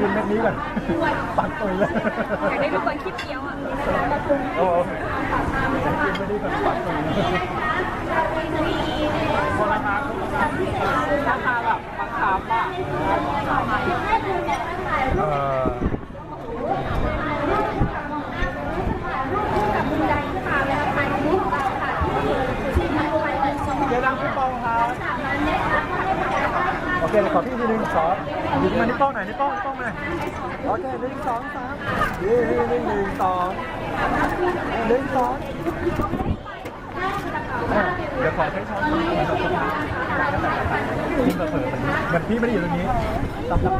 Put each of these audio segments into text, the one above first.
ค่ะให้กินเม็ดนี้ก่อนปักตุยเลยอยากได้ทุกคนคิดเดียวอะโอ้โหกินเม็ดนี้ก่อนปักตุยเลยคนราคาราคาแบบบังคับอะ เอ่อ เดี๋ยวดังพี่ปองครับ โอเคเดี๋ยวขอพี่ทีหนึ่งขอหยิบมานิ้วโป้งหน่อยนิ้วโป้งนิ้วโป้งหน่อยโอเคหนึ่งสองสามนี่นี่นี่หนึ่งสองหนึ่งสองเดี๋ยวขอใช้ช้อนกินแบบเผลอเหมือนพี่ไม่ได้อยู่ตรงนี้ตำรับ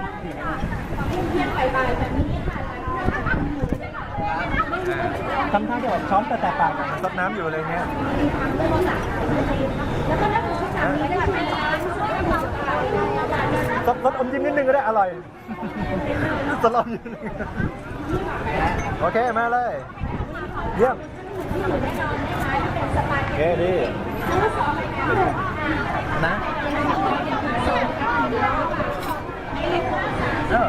ทำท่าจะแบบช้อนแต่แตกปากซดน้ำอยู่อะไรเงี้ย สดสดอมยิ้มนิดนึงก็ได้อร่อยสดอมยิ้มโอเค มาเลย เยี่ยมโอเคดีนะเออ